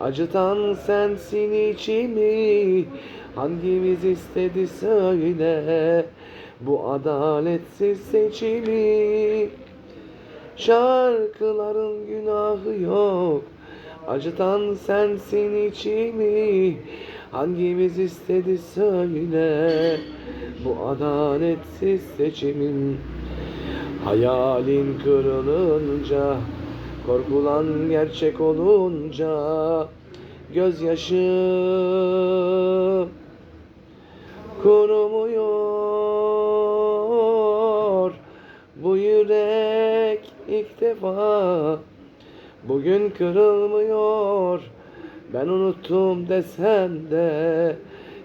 Acıtan sensin içimi Hangimiz istedi söyle. Bu adaletsiz seçimi. Şarkıların günahı yok. Acıtan sensin içimi Hangimiz istedi söyle. Bu adaletsiz seçimin Hayalin kırılınca Korkulan gerçek olunca Gözyaşı kurumuyor. Bu yürek ilk defa Bugün kırılmıyor. Ben unuttum desem de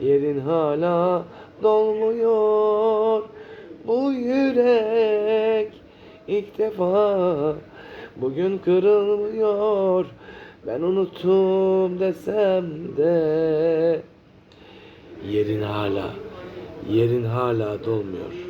Yerin hala dolmuyor. Bu yürek ilk defa Bugün kırılmıyor Ben unuttum desem de. Yerin hala Yerin hala dolmuyor